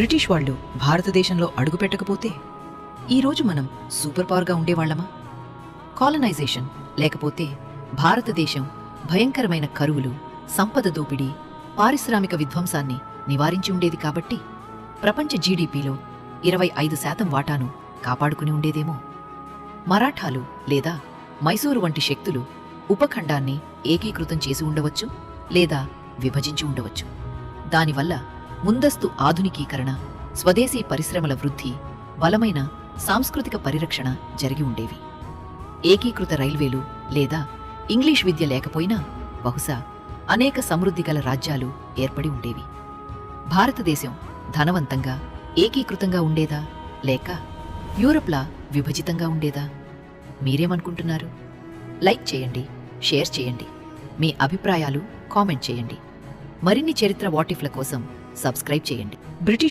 British వాళ్ళు భారతదేశంలో అడుగుపెట్టకపోతే ఈరోజు మనం సూపర్ పవర్గా ఉండేవాళ్ళమా కాలనైజేషన్ లేకపోతే భారతదేశం భయంకరమైన కరువులు సంపద దోపిడీ పారిశ్రామిక విధ్వంసాన్ని నివారించి ఉండేది కాబట్టి ప్రపంచ జీడిపిలో ఇరవై ఐదు శాతం వాటాను కాపాడుకుని ఉండేదేమో. మరాఠాలు లేదా మైసూరు వంటి శక్తులు ఉపఖండాన్ని ఏకీకృతం చేసి ఉండవచ్చు లేదా విభజించి ఉండవచ్చు. దానివల్ల ముందస్తు ఆధునికీకరణ స్వదేశీ పరిశ్రమల వృద్ధి బలమైన సాంస్కృతిక పరిరక్షణ జరిగి ఉండేవి. ఏకీకృత రైల్వేలు లేదా ఇంగ్లీష్ విద్య లేకపోయినా బహుశా అనేక సమృద్ధి గల రాజ్యాలు ఏర్పడి ఉండేవి. భారతదేశం ధనవంతంగా ఏకీకృతంగా ఉండేదా లేక యూరప్లా విభజితంగా ఉండేదా? మీరేమనుకుంటున్నారు? లైక్ చేయండి షేర్ చేయండి మీ అభిప్రాయాలు కామెంట్ చేయండి. మరిన్ని చరిత్ర వాటిఫ్ల కోసం సబ్స్క్రైబ్ చేయండి. బ్రిటిష్